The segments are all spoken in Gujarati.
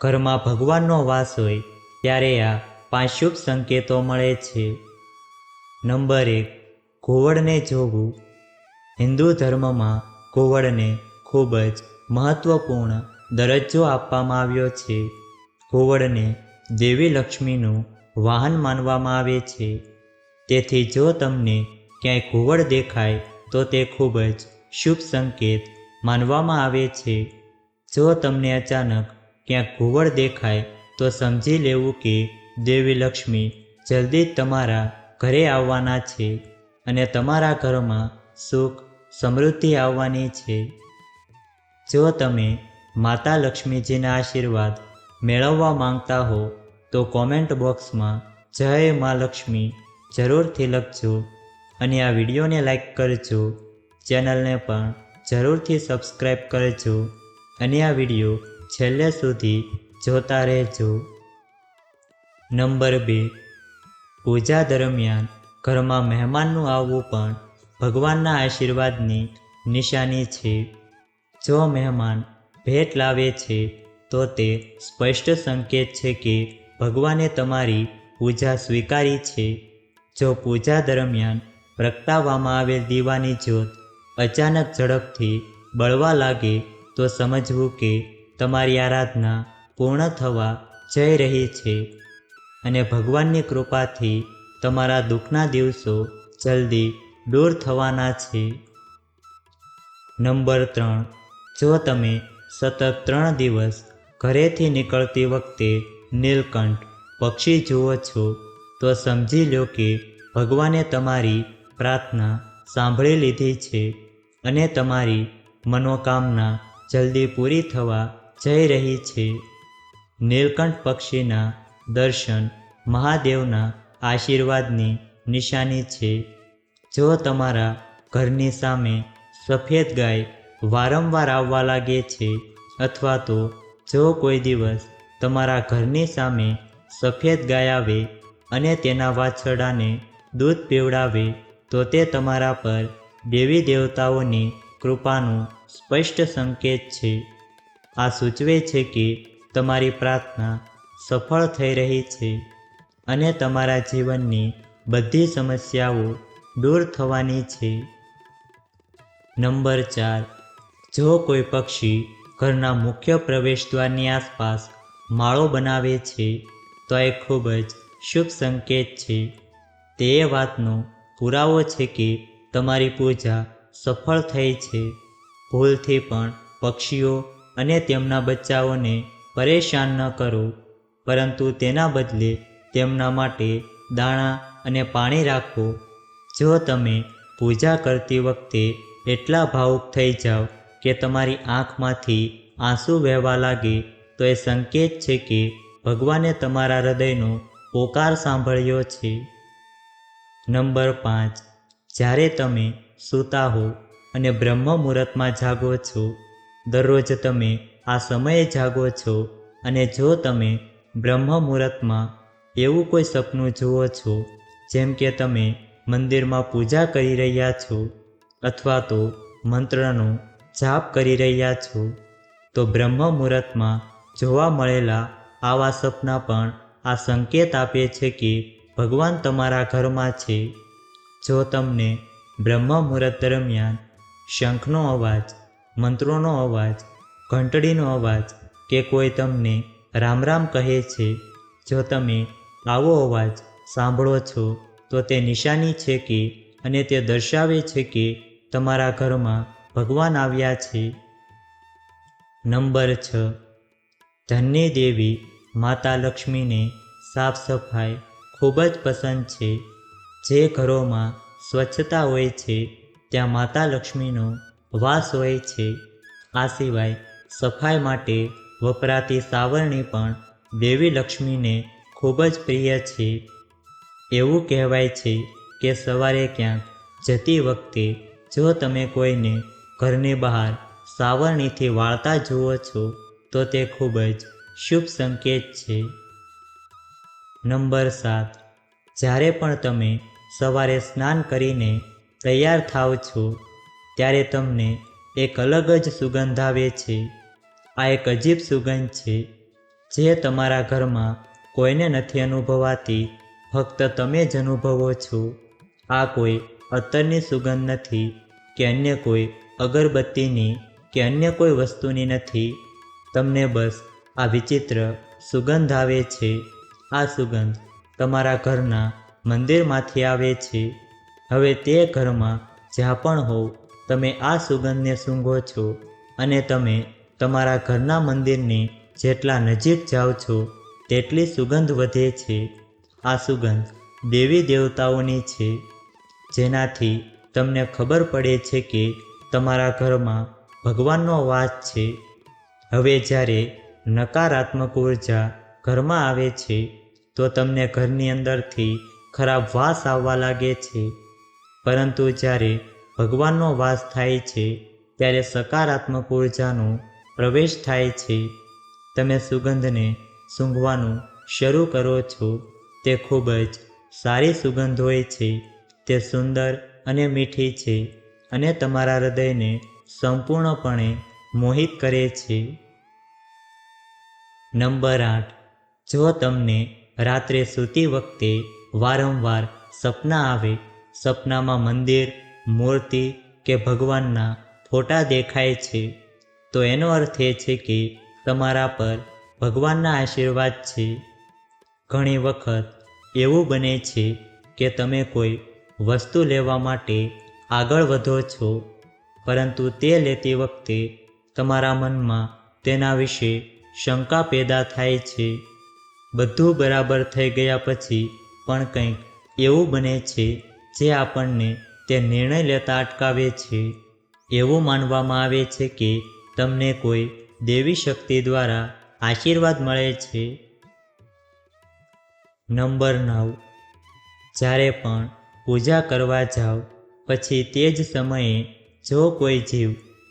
ઘરમાં ભગવાનનો વાસ હોય, ત્યારે આ પાંચ શુભ સંકેતો મળે છે. નંબર એક ઘોવડને જોવું. હિન્દુ ધર્મમાં ઘોવડને ખૂબ જ મહત્વપૂર્ણ દરજ્જો આપવામાં આવ્યો છે. ઘોવડને દેવી લક્ષ્મીનું વાહન માનવામાં આવે છે. તેથી જો તમને ક્યાંય ઘોવડ દેખાય, તો તે ખૂબ જ શુભ સંકેત માનવામાં આવે છે. જો તમને અચાનક ક્યાંક ઘુવડ દેખાય તો સમજી લેવું કે દેવી લક્ષ્મી જલ્દી તમારા ઘરે આવવાના છે અને તમારા ઘરમાં સુખ, સમૃદ્ધિ આવવાની છે. જો તમે માતા લક્ષ્મીજીના આશીર્વાદ મેળવવા માંગતા હો, તો કોમેન્ટ બોક્સમાં જય મા લક્ષ્મી જરૂરથી લખજો અને આ વિડીયોને લાઈક કરજો. ચેનલને પણ જરૂરથી સબસ્ક્રાઈબ કરજો અને આ વીડિયો છેલ્લે સુધી જોતા રહેજો. નંબર બે. પૂજા દરમિયાન ઘરમાં મહેમાનનું આવવું પણ ભગવાનના આશીર્વાદની નિશાની છે. જો મહેમાન ભેટ લાવે છે, તો તે સ્પષ્ટ સંકેત છે કે ભગવાને તમારી પૂજા સ્વીકારી છે. જો પૂજા દરમિયાન પ્રગટાવવામાં આવેલ દીવાની જ્યોત અચાનક ઝડપથી બળવા લાગે, તો સમજવું કે તમારી આરાધના પૂર્ણ થવા જઈ રહી છે અને ભગવાનની કૃપાથી તમારા દુઃખના દિવસો જલ્દી દૂર થવાના છે. નંબર ત્રણ. જો તમે સતત ત્રણ દિવસ ઘરેથી નીકળતી વખતે નીલકંઠ પક્ષી જુઓ છો, તો સમજી લો કે ભગવાને તમારી પ્રાર્થના સાંભળી લીધી છે અને તમારી મનોકામના જલ્દી પૂરી થવા જઈ રહી છે. નીલકંઠ પક્ષીના દર્શન મહાદેવના આશીર્વાદની નિશાની છે. જો તમારા ઘરની સામે સફેદ ગાય વારંવાર આવવા લાગે છે અથવા તો જો કોઈ દિવસ તમારા ઘરની સામે સફેદ ગાય આવે અને તેના વાછરડાને દૂધ પીવડાવે, તો તે તમારા પર દેવી દેવતાઓની કૃપાનું સ્પષ્ટ સંકેત છે. આ સૂચવે છે કે તમારી પ્રાર્થના સફળ થઈ રહી છે અને તમારા જીવનની બધી સમસ્યાઓ દૂર થવાની છે. નંબર ચાર. જો કોઈ પક્ષી ઘરના મુખ્ય પ્રવેશદ્વારની આસપાસ માળો બનાવે છે, તો એ ખૂબ જ શુભ સંકેત છે. તે વાતનો પુરાવો છે કે તમારી પૂજા સફળ થઈ છે. ભૂલથી પણ પક્ષીઓ અને તેમના બચ્ચાઓને પરેશાન ન કરો, પરંતુ તેના બદલે તેમના માટે દાણા અને પાણી રાખો. જો તમે પૂજા કરતી વખતે એટલા ભાવુક થઈ જાઓ કે તમારી આંખમાંથી આંસુ વહેવા લાગે, તો એ સંકેત છે કે ભગવાને તમારા હૃદયનો પોકાર સાંભળ્યો છે. નંબર પાંચ. જ્યારે તમે સૂતા હો અને બ્રહ્મ મુહૂર્તમાં જાગો છો દરરોજ તમે આ સમયે જાગો છો અને જો તમે બ્રહ્મ મુહૂર્તમાં એવું કોઈ સપનું જુઓ છો, જેમ કે તમે મંદિરમાં પૂજા કરી રહ્યા છો અથવા તો મંત્રનો જાપ કરી રહ્યા છો, તો બ્રહ્મ મુહૂર્તમાં જોવા મળેલા આવા સપના પણ આ સંકેત આપે છે કે ભગવાન તમારા ઘરમાં છે. જો તમને બ્રહ્મ મુહૂર્ત દરમિયાન શંખનો અવાજ મંત્રોનો અવાજ, ઘંટડીનો અવાજ કે કોઈ તમને રામ રામ કહે છે, જો તમે આવો અવાજ સાંભળો છો, તો તે નિશાની છે કે અને તે દર્શાવે છે કે તમારા ઘરમાં ભગવાન આવ્યા છે. નંબર છ. ધન્ય દેવી માતા લક્ષ્મીને સાફ સફાઈ ખૂબ જ પસંદ છે. જે ઘરોમાં સ્વચ્છતા હોય છે, ત્યાં માતા લક્ષ્મીનો વાસ હોય છે. આ સિવાય સફાઈ માટે વપરાતી સાવરણી પણ દેવી લક્ષ્મીને ખૂબ જ પ્રિય છે. એવું કહેવાય છે કે સવારે ક્યાંક જતી વખતે જો તમે કોઈને ઘરની બહાર સાવરણીથી વાળતા જુઓ છો, તો તે ખૂબ જ શુભ સંકેત છે. નંબર સાત. જ્યારે પણ તમે સવારે સ્નાન કરીને તૈયાર થાવ છો ત્યારે તમને એક અલગ જ સુગંધ આવે છે. આ એક અજીબ સુગંધ છે જે તમારા ઘરમાં કોઈને નથી અનુભવાતી. ફક્ત તમે જ અનુભવો છો. આ કોઈ અત્તરની સુગંધ નથી કે અન્ય કોઈ અગરબત્તીની કે અન્ય કોઈ વસ્તુની નથી. તમને બસ આ વિચિત્ર સુગંધ આવે છે. આ સુગંધ તમારા ઘરના મંદિરમાંથી આવે છે. હવે તે ઘરમાં જ્યાં પણ હોવ તમે આ સુગંધને સૂંઘો છો અને તમે તમારા ઘરના મંદિરની જેટલા નજીક જાઓ છો, તેટલી સુગંધ વધે છે. આ સુગંધ દેવી દેવતાઓની છે. જેનાથી તમને ખબર પડે છે કે તમારા ઘરમાં ભગવાનનો વાસ છે. હવે જ્યારે નકારાત્મક ઊર્જા ઘરમાં આવે છે, તો તમને ઘરની અંદરથી ખરાબ વાસ આવવા લાગે છે. પરંતુ જ્યારે ભગવાનનો વાસ થાય છે, ત્યારે સકારાત્મક ઉર્જાનો પ્રવેશ થાય છે. તમે સુગંધને સૂંઘવાનું શરૂ કરો છો, તે ખૂબ જ સારી સુગંધ હોય છે. તે સુંદર અને મીઠી છે અને તમારા હૃદયને સંપૂર્ણપણે મોહિત કરે છે. નંબર આઠ. જો તમને રાત્રે સૂતી વખતે વારંવાર સપના આવે, સપનામાં મંદિર મૂર્તિ કે ભગવાનના ફોટા દેખાય છે, તો એનો અર્થ એ છે કે તમારા પર ભગવાનના આશીર્વાદ છે. ઘણી વખત એવું બને છે કે તમે કોઈ વસ્તુ લેવા માટે આગળ વધો છો, પરંતુ તે લેતી વખતે તમારા મનમાં તેના વિશે શંકા પેદા થાય છે. બધું બરાબર થઈ ગયા પછી પણ કંઈક એવું બને છે જે આપણને તે નિર્ણય લેતા અટકાવે છે. એવું માનવામાં આવે છે કે તમને કોઈ દેવી શક્તિ દ્વારા આશીર્વાદ મળે છે. નંબર નવ. જ્યારે પણ પૂજા કરવા જાઓ પછી તે જ સમયે જો કોઈ જીવ,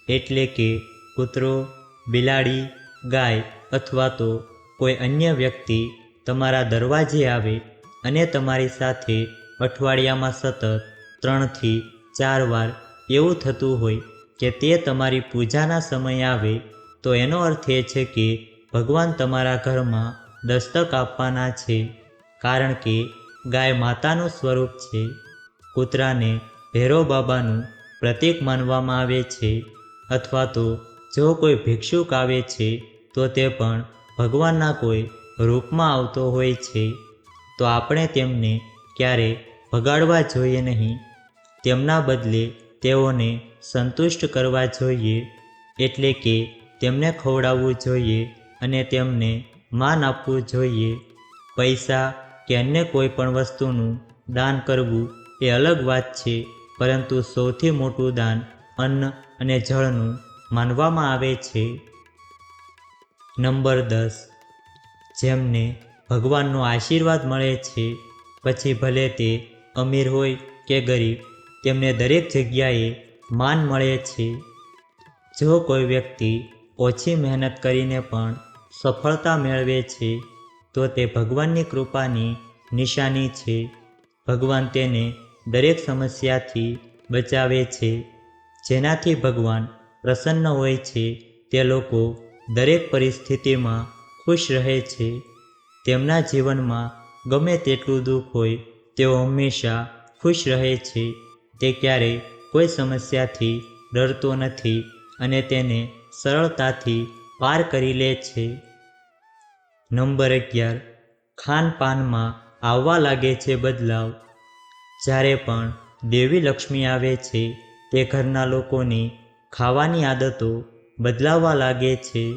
એટલે કે કૂતરો, બિલાડી, ગાય અથવા તો કોઈ અન્ય વ્યક્તિ તમારા દરવાજે આવે અને તમારી સાથે અઠવાડિયામાં સતત ત્રણથી ચાર વાર એવું થતું હોય કે તે તમારી પૂજાના સમયે આવે, તો એનો અર્થ એ છે કે ભગવાન તમારા ઘરમાં દસ્તક આપવાના છે, કારણ કે ગાય માતાનું સ્વરૂપ છે. કૂતરાને ભેરો બાબાનું પ્રતીક માનવામાં આવે છે, અથવા તો જો કોઈ ભિક્ષુક આવે છે, તો તે પણ ભગવાનના કોઈ રૂપમાં આવતો હોય છે. તો આપણે તેમને ક્યારે ભગાડવા જોઈએ નહીં. તેમના બદલે તેઓને સંતુષ્ટ કરવા જોઈએ એટલે કે તેમને ખવડાવવું જોઈએ અને તેમને માન આપવું જોઈએ. પૈસા કે અન્ય કોઈ પણ વસ્તુનું દાન કરવું એ અલગ વાત છે, પરંતુ સૌથી મોટું દાન અન્ન અને જળનું માનવામાં આવે છે. નંબર દસ. જેમને ભગવાનનો આશીર્વાદ મળે છે, પછી ભલે તે અમીર હોય કે ગરીબ તેમને દરેક જગ્યાએ માન મળે છે. જો કોઈ વ્યક્તિ ઓછી મહેનત કરીને પણ સફળતા મેળવે છે, તો તે ભગવાનની કૃપાની નિશાની છે. ભગવાન તેને દરેક સમસ્યાથી બચાવે છે. જેનાથી ભગવાન પ્રસન્ન હોય છે, તે લોકો દરેક પરિસ્થિતિમાં ખુશ રહે છે. તેમના જીવનમાં ગમે તેટલું દુઃખ હોય, તેઓ હંમેશા ખુશ રહે છે. તે ક્યારેય કોઈ સમસ્યાથી ડરતો નથી અને તેને સરળતાથી પાર કરી લે છે. નંબર અગિયાર. ખાનપાનમાં આવવા લાગે છે બદલાવ. જ્યારે પણ દેવી લક્ષ્મી આવે છે, તે ઘરના લોકોની ખાવાની આદતો બદલાવવા લાગે છે.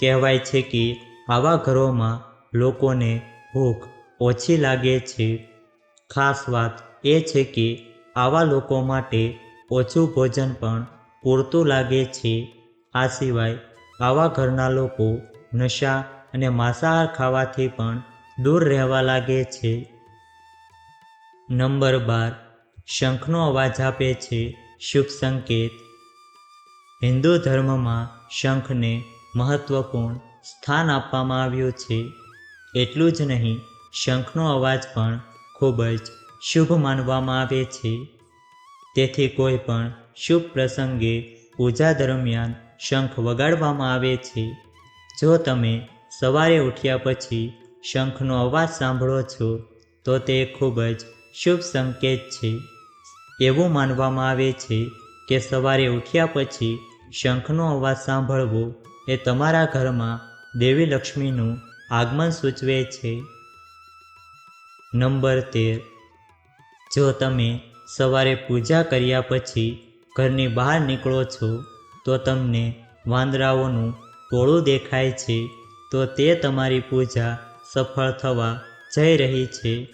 કહેવાય છે કે આવા ઘરોમાં લોકોને ભૂખ ઓછી લાગે છે. ખાસ વાત એ છે કે આવા લોકો માટે ઓછું ભોજન પણ પૂરતું લાગે છે. આ સિવાય આવા ઘરના લોકો નશા અને માંસાહાર ખાવાથી પણ દૂર રહેવા લાગે છે. નંબર બાર. શંખનો અવાજ આપે છે શુભ સંકેત. હિન્દુ ધર્મમાં શંખને મહત્વપૂર્ણ સ્થાન આપવામાં આવ્યું છે. એટલું જ નહીં, શંખનો અવાજ પણ ખૂબ જ શુભ માનવામાં આવે છે. તેથી કોઈ પણ શુભ પ્રસંગે પૂજા દરમિયાન શંખ વગાડવામાં આવે છે. જો તમે સવારે ઉઠ્યા પછી શંખનો અવાજ સાંભળો છો, તો તે ખૂબ જ શુભ સંકેત છે. એવું માનવામાં આવે છે કે સવારે ઉઠ્યા પછી શંખનો અવાજ સાંભળવો એ તમારા ઘરમાં દેવી લક્ષ્મીનું આગમન સૂચવે છે. નંબર તેર. જો તમે સવારે પૂજા કર્યા પછી ઘરની બહાર નીકળો છો, તો તમને વાંદરાઓનું ટોળું દેખાય છે, તો તે તમારી પૂજા સફળ થવા જઈ રહી છે.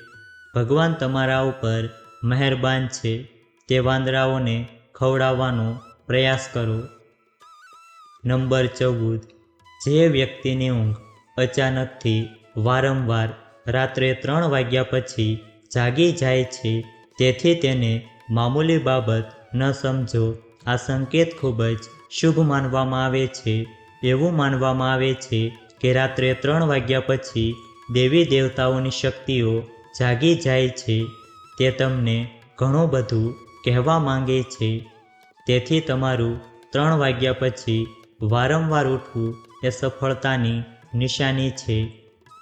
ભગવાન તમારા ઉપર મહેરબાન છે, તે વાંદરાઓને ખવડાવવાનો પ્રયાસ કરો. નંબર ચૌદ. જે વ્યક્તિની ઊંઘ અચાનકથી વારંવાર રાત્રે ત્રણ વાગ્યા પછી જાગી જાય છે. તેથી તેને મામૂલી બાબત ન સમજો. આ સંકેત ખૂબ જ શુભ માનવામાં આવે છે. એવું માનવામાં આવે છે કે રાત્રે ત્રણ વાગ્યા પછી દેવી દેવતાઓની શક્તિઓ જાગી જાય છે. તે તમને ઘણું બધું કહેવા માંગે છે. તેથી તમારું ત્રણ વાગ્યા પછી વારંવાર ઉઠવું એ સફળતાની નિશાની છે.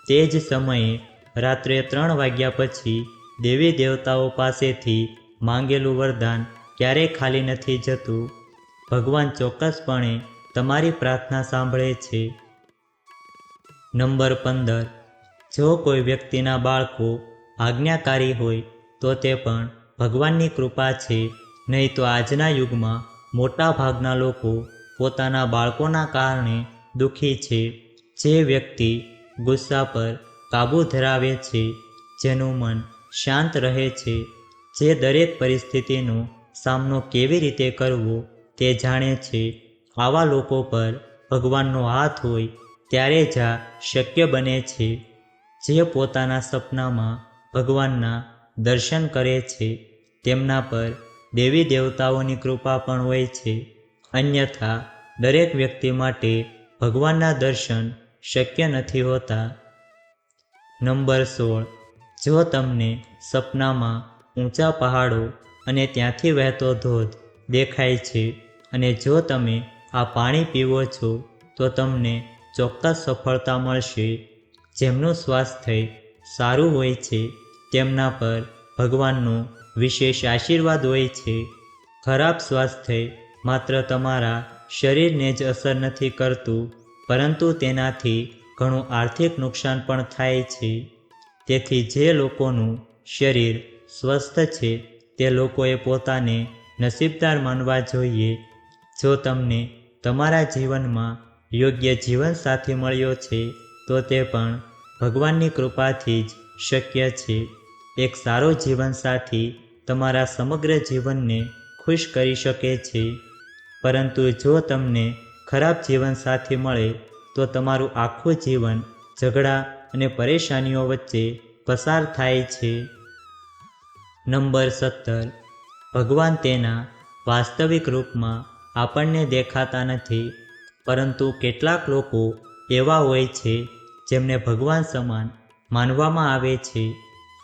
તે જ સમયે રાત્રે ત્રણ વાગ્યા પછી દેવી દેવતાઓ પાસેથી માંગેલું વરદાન ક્યારેય ખાલી નથી જતું. ભગવાન ચોક્કસપણે તમારી પ્રાર્થના સાંભળે છે. નંબર પંદર. જો કોઈ વ્યક્તિના બાળકો આજ્ઞાકારી હોય, તો તે પણ ભગવાનની કૃપા છે. નહીં તો આજના યુગમાં મોટા ભાગના લોકો પોતાના બાળકોના કારણે દુઃખી છે. જે વ્યક્તિ ગુસ્સા પર કાબૂ ધરાવે છે, જેનું મન શાંત રહે છે. જે દરેક પરિસ્થિતિનો સામનો કેવી રીતે કરવો તે જાણે છે. આવા લોકો પર ભગવાનનો હાથ હોય ત્યારે જ આ શક્ય બને છે. જે પોતાના સપનામાં ભગવાનના દર્શન કરે છે, તેમના પર દેવી દેવતાઓની કૃપા પણ હોય છે. અન્યથા, દરેક વ્યક્તિ માટે ભગવાનના દર્શન શક્ય નથી હોતા. નંબર સોળ. જો તમને સપનામાં ઊંચા પહાડો અને ત્યાંથી વહેતો ધોધ દેખાય છે અને જો તમે આ પાણી પીવો છો, તો તમને ચોક્કસ સફળતા મળશે. જેમનું સ્વાસ્થ્ય સારું હોય છે, તેમના પર ભગવાનનો વિશેષ આશીર્વાદ હોય છે. ખરાબ સ્વાસ્થ્ય માત્ર તમારા શરીરને જ અસર નથી કરતું, પરંતુ તેનાથી ઘણું આર્થિક નુકસાન પણ થાય છે. તેથી જે લોકોનું શરીર સ્વસ્થ છે, તે લોકોએ પોતાને નસીબદાર માનવા જોઈએ. જો તમને તમારા જીવનમાં યોગ્ય જીવનસાથી મળ્યો છે, તો તે પણ ભગવાનની કૃપાથી જ શક્ય છે. એક સારો જીવનસાથી તમારા સમગ્ર જીવનને ખુશ કરી શકે છે. પરંતુ જો તમને ખરાબ જીવનસાથી મળે, તો તમારું આખું જીવન ઝઘડા અને પરેશાનીઓ વચ્ચે પસાર થાય છે. નંબર સત્તર. ભગવાન તેના વાસ્તવિક રૂપમાં આપણને દેખાતા નથી, પરંતુ કેટલાક લોકો એવા હોય છે જેમને ભગવાન સમાન માનવામાં આવે છે.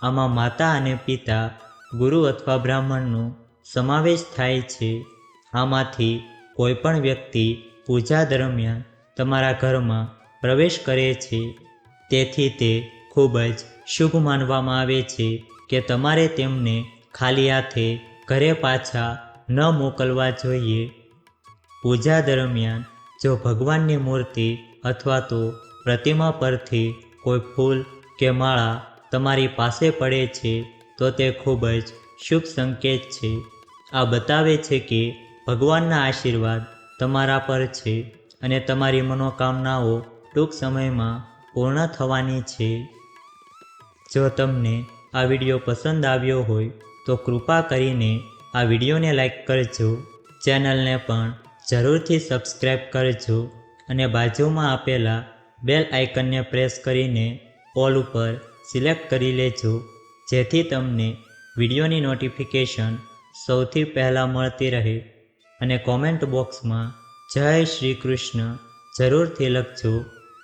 આમાં માતા અને પિતા, ગુરુ અથવા બ્રાહ્મણનો સમાવેશ થાય છે. આમાંથી કોઈપણ વ્યક્તિ પૂજા દરમિયાન તમારા ઘરમાં પ્રવેશ કરે છે. તેથી તે ખૂબ જ શુભ માનવામાં આવે છે કે તમારે તેમને ખાલી હાથે ઘરે પાછા ન મોકલવા જોઈએ. પૂજા દરમિયાન જો ભગવાનની મૂર્તિ અથવા તો પ્રતિમા પરથી કોઈ ફૂલ કે માળા તમારી પાસે પડે છે, તો તે ખૂબ જ શુભ સંકેત છે. આ બતાવે છે કે ભગવાનના આશીર્વાદ તમારા પર છે અને તમારી મનોકામનાઓ ટૂંક સમયમાં પૂર્ણ થવાની છે. જો તમને આ વીડિયો પસંદ આવ્યો હોય, તો કૃપા કરીને આ વિડીયોને લાઈક કરજો. ચેનલને પણ જરૂરથી સબસ્ક્રાઈબ કરજો અને બાજુમાં આપેલા બેલ આઇકનને પ્રેસ કરીને ઓલ ઉપર સિલેક્ટ કરી લેજો. જેથી તમને વિડીયોની નોટિફિકેશન સૌથી પહેલાં મળતી રહે અને કોમેન્ટ બોક્સમાં જય શ્રી કૃષ્ણ જરૂરથી લખજો.